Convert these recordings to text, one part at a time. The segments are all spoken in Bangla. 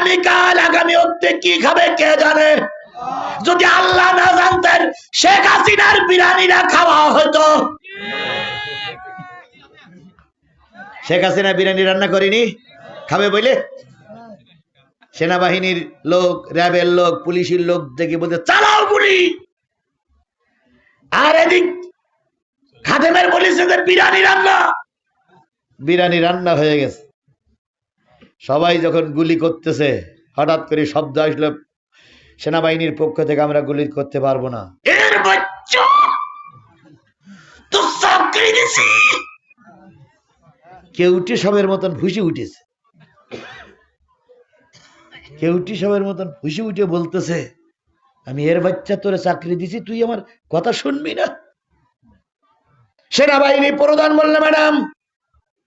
আগামীকাল আগামী হতে কি খাবে, কে জানে? যদি আল্লাহ না জানতেন, শেখ হাসিনার বিরিয়ানিরা খাওয়া হতো। শেখ হাসিনা বিরিয়ানি রান্না করিনি? খাবে বলে সেনাবাহিনীর লোক, র্যাবের লোক, পুলিশের লোক দেখে বলতে চালাও গুলি! আর এদিক খাদেমের পুলিশদের বিরিয়ানি রান্না। বিরিয়ানি রান্না হয়ে গেছে। সবাই যখন গুলি করতেছে হঠাৎ করে শব্দ আসলো সেনাবাহিনীর পক্ষ থেকে আমরা গুলি করতে পারব না। কেউটি সবের মতন ফুসি উঠেছে। কেউটি সবের মতন ফুসি উঠে বলতেছে আমি এর বাচ্চা তোরে চাকরি দিছি তুই আমার কথা শুনবি না? সেনাবাহিনী প্রধান বললে ম্যাডাম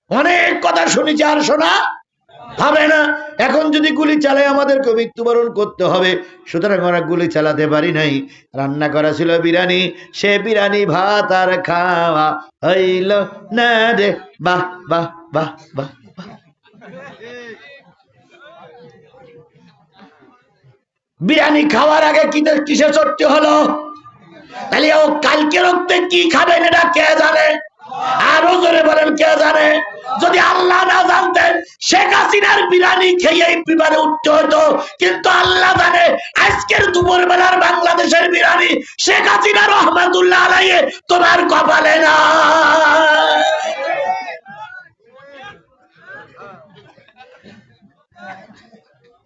অনেক কথা শুনেছি আর শোনা হবে না। এখন যদি গুলি চালায়, আমাদেরকে মৃত্যুবরণ করতে হবে। সুতরাং আমরা গুলি চালাতে পারি নাই। রান্না করা ছিল বিরিয়ানি। সে বিরিয়ানি ভাত আর খাওয়া হইল না রে। বাহ বাহ বাহ বাহ। বিরিয়ানি খাওয়ার আগে কি কিসে চটতে হলো? তাহলে ও কালকে রক্তে কি খাবেন এটা কে জানে? আরও জোরে বলেন, কে জানে? যদি আল্লাহ না জানতেন, শেখ হাসিনার বিরিয়ানি খেয়ে বিমানে উঠতে হতো কিন্তু আল্লাহ জানে, আজকের দুপুর বেলার বাংলাদেশের বিরিয়ানি শেখ হাসিনা রহমাতুল্লাহ আলাইয়ে তোমার কপালে না।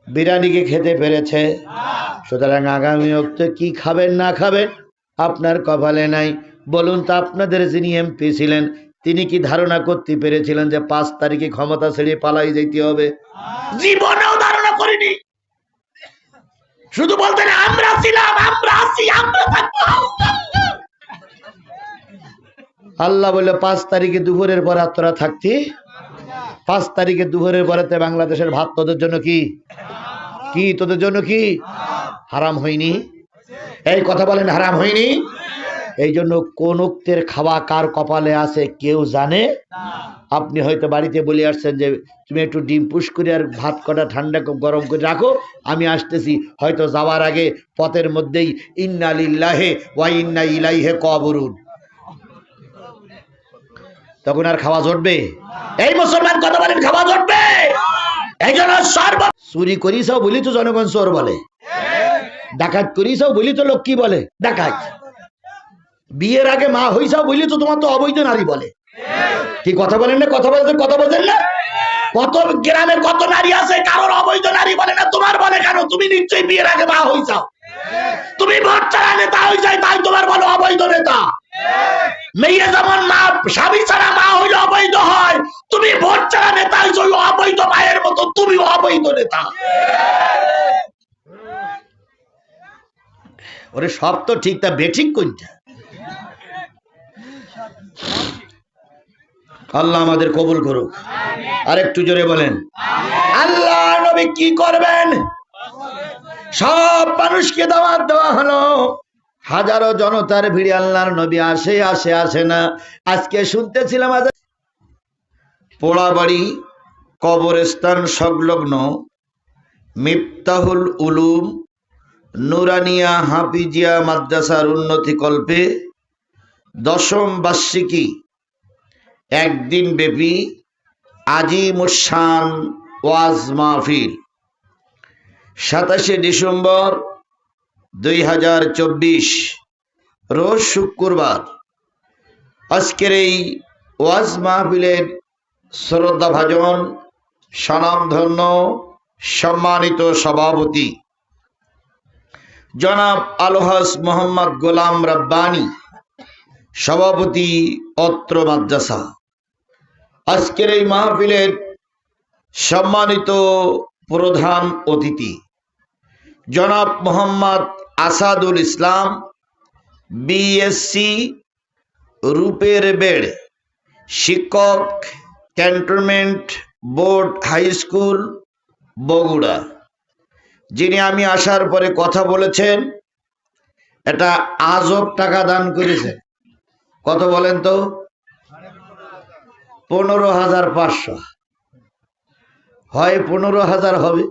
বিরিয়ানিকে খেতে পেরেছে। সুতরাং আগামী অক্তে কি খাবেন, না খাবেন, আপনার কপালে নাই। বলুন তো, আপনাদের যিনি এমপি ছিলেন তিনি কি ধারণা করতে পেরেছিলেন যে পাঁচ তারিখে ক্ষমতা ছেড়ে পালাই যেতে হবে? জীবনেও ধারণা করিনি। শুধু বলতেন আমরা ছিলাম আমরা আছি আমরা থাকব আল্লাহ বলে পাঁচ তারিখে দুপুরের পর আর তোরা থাকতি? পাঁচ তারিখে দুপুরের পরেতে বাংলাদেশের ভাত তোদের জন্য কি? কি তোদের জন্য কি? হারাম হয়নি। এই কথা বলেন হারাম হয়নি? এই জন্য কোন উক্তের খাওয়া কার কপালে আছে কেউ জানে? আপনি হয়তো বাড়িতে বলে আসছেন যে তুমি একটু ডিম পুষ করে আর ভাত কটা ঠান্ডা গরম করে রাখো আমি আসতেছি। হয়তো যাওয়ার আগে পথের মধ্যেই ইন্না লিল্লাহে ওয়া ইন্না ইলাইহে কবরুন। তখন আর খাওয়া জটবে? এই মুসলমান কথা বলেন খাওয়া জটবে? এই জন্য সর্ব চুরি করিসাও বলি তো জনগণ চোর বলে। ডাকাত করিসাও বলি তো লোক কি বলে? ডাকাত। বিয়ের আগে মা হইসাও বলি তো তোমার তো অবৈধ নারী বলে। কি কথা বলেন না? কথা বলতে কথা বলছেন না? কত গ্রামে কত নারী আছে, কারোর অবৈধ নারী বলে না, তোমার বলে কেন? তুমি নিশ্চয়ই বিয়ের আগে মা হইসাও তুমি ভোট ছাড়া নেতা তাই তোমার বলো অবৈধ নেতা। মেয়ে যেমন মা, স্বামী ছাড়া মা হইলে অবৈধ হয়, তুমি ভোট নেতা অবৈধ মায়ের মতো তুমি অবৈধ নেতা। ওরে সব তো ঠিক, তা বেঠিক কোনটা আল্লাহ আমাদের কবুল করুক। আর একটু জোরে বলেন। আল্লাহ নবী কি করবেন? সব মানুষকে দাওয়াত দেওয়া হলো। হাজারো জনতার ভিড়ে আল্লাহর নবী আসে আসে আসে না। আজকে শুনতেছিলাম পোড়াবাড়ি কবরস্থান সংলগ্ন মিফতাহুল উলুম নুরানিয়া হাফিজিয়া মাদ্রাসার উন্নতি কল্পে দশম বার্ষিকী, একদিন ব্যাপী আজিমুসান ওয়াজ মাহফিল। সাতাশে ডিসেম্বর দুই হাজার চব্বিশ, রোজ শুক্রবার। আজকের এই ওয়াজ মাহফিলের শ্রদ্ধাভাজন, স্বনামধন্য, সম্মানিত সভাপতি, জনাব আলহাস মোহাম্মদ গোলাম রাব্বানি। সভাপতি অত্র মাদ্রাসা। আজকের এই মাহফিলের সম্মানিত প্রধান অতিথি, জনাব মোহাম্মদ আসাদুল ইসলাম বিএসসি রূপের বেড়, শিক্ষক, cantonment board, high school, Bogura. যিনি আমি আসার পরে কথা বলেছেন, এটা আজব টাকা দান করেছে কত বলেন তো? পনেরো হাজার পাঁচশো। হয় পনেরো হাজার হবে,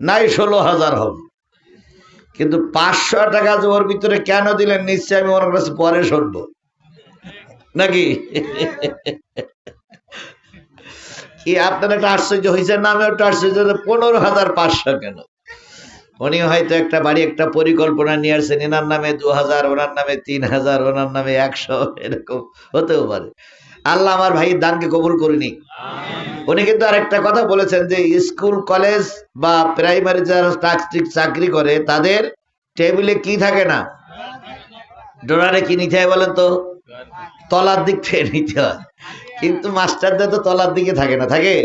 নাই ষোলো হাজার হবে। কিন্তু পাঁচশো টাকা যে ওর ভিতরে কেন দিলেন, নিশ্চয় আমি ওর কাছে পরে শুনব। নাকি? কি আপনার একটা আশ্চর্য হয়েছে, না, আমি একটা আশ্চর্য পনেরো হাজার পাঁচশো কেন? উনি হয়তো একটা বাড়ি, একটা পরিকল্পনা নিয়ে আসছেন, এনার নামে দু হাজার ওনার নামে তিন হাজার ওনার নামে একশো, এরকম হতেও পারে। আল্লাহ আমার ভাই দানকে কবুল করিনি। উনি কিন্তু আরেকটা কথা বলেছেন যে, স্কুল, কলেজ বা প্রাইমারি যারা চাকরি করে, তাদের টেবিলে কি থাকে না? ডোনারে কি নিতে হয় বলেন তো? তলার দিক থেকে নিতে হয়। কিন্তু মাস্টারদের তো তলার দিকে থাকে না, থাকে?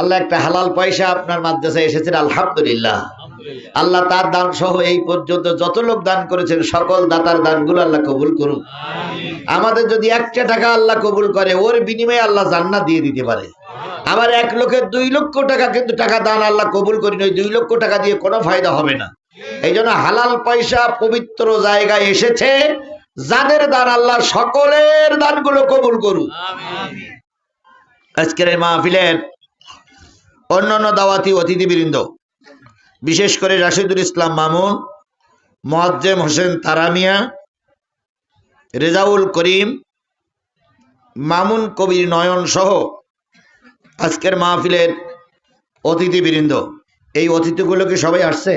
আল্লাহ একটা হালাল পয়সা আপনার মাদ্রাসায় এসেছেন আলহামদুলিল্লাহ। আল্লাহ তার দান সহ এই পর্যন্ত যত লোক দান করেছেন সকল দাতার দানগুলো আল্লাহ কবুল করুন আমাদের যদি একটা টাকা আল্লাহ কবুল করে ওর বিনিময়ে আল্লাহ জান্নাত দিয়ে দিতে পারে। আবার এক লোকের দুই লক্ষ টাকা কিন্তু টাকা দান আল্লাহ কবুল করি ওই দুই লক্ষ টাকা দিয়ে কোনো ফায়দা হবে না। এই জন্য হালাল পয়সা পবিত্র জায়গায় এসেছে যাদের দান আল্লাহ সকলের দানগুলো কবুল করুন আজকের এই মাহফিলের অন্যান্য দাওয়াতি অতিথিবৃন্দ বিশেষ করে রাশিদুল ইসলাম মামুন মোয়াজ্জেম হোসেন তারামিয়া, রেজাউল করিম, মামুন কবির নয়ন সহ আজকের মাহফিলের অতিথিবৃন্দ। এই অতিথিগুলো কি সবাই আসছে?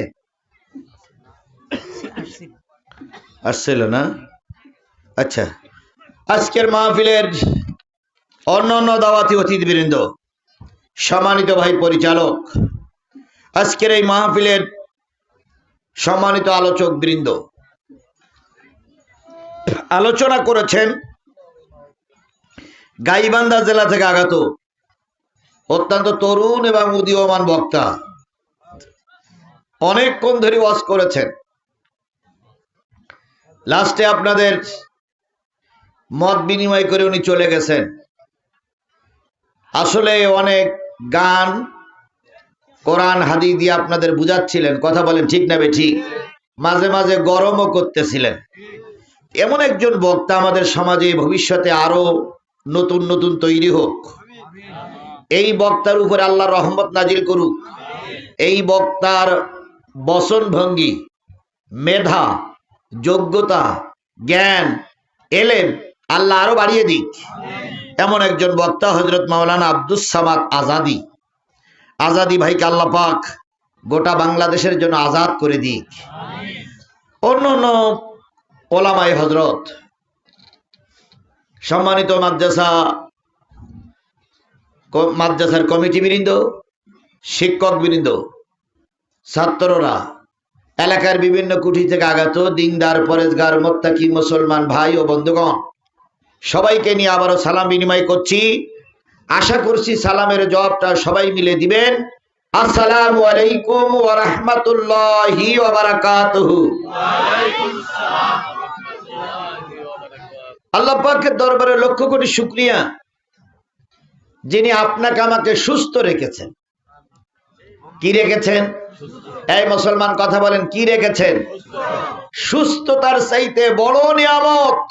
আসছিল না? আচ্ছা। আজকের মাহফিলের অন্য অন্য দাওয়াতি অতিথিবৃন্দ, সম্মানিত ভাই পরিচালক আজকের এই মাহফিলের সম্মানিত আলোচক বৃন্দ, আলোচনা করেছেন গাইবান্ধা জেলা থেকে আগত অত্যন্ত তরুণ এবং উদীয়মান বক্তা। অনেকক্ষণ ধরে ওয়াজ করেছেন। লাস্টে আপনাদের মত বিনিময় করে উনি চলে গেছেন। আসলে অনেক গান কোরআন হাদি দিয়ে আপনাদের বুঝাচ্ছিলেন, কথা বলেন, ঠিক না ঠিক? মাঝে মাঝে গরমও করতেছিলেন। এমন একজন বক্তা আমাদের সমাজে, ভবিষ্যতে আরও নতুন নতুন তৈরি হোক। এই বক্তার উপরে আল্লাহ রহমত নাজিল করুক। এই বক্তার বসন ভঙ্গি মেধা, যোগ্যতা, জ্ঞান এলেন আল্লাহ আরও বাড়িয়ে দিক। এমন একজন বক্তা হজরত মাওলানা আব্দুস সামাদ আজাদি। আজাদি ভাইকে আল্লাহ পাক গোটা বাংলাদেশের জন্য আজাদ করে দিক। অন্য অন্য ওলামাই হজরত সম্মানিত মাদ্রাসা মাদ্রাসার কমিটি বৃন্দ, শিক্ষক বৃন্দ, ছাত্ররা, এলাকার বিভিন্ন কুঠি থেকে আগত দিনদার, পরেজগার, মোত্তাকি, মুসলমান ভাই ও বন্ধুগণ, সবাইকে নিয়ে আবারও সালাম বিনিময় করছি। আশা করছি সালামের জবাবটা সবাই মিলে দিবেন। আসসালামু আলাইকুম ওয়া রাহমাতুল্লাহি ওয়া বারাকাতুহু। আল্লাহ পাকের দরবারে লক্ষ কোটি শুকরিয়া। যিনি আপনাকে আমাকে সুস্থ রেখেছেন। কি রেখেছেন? এই মুসলমান কথা বলেন, কি রেখেছেন? সুস্থতার চাইতে বড় নিয়ামত।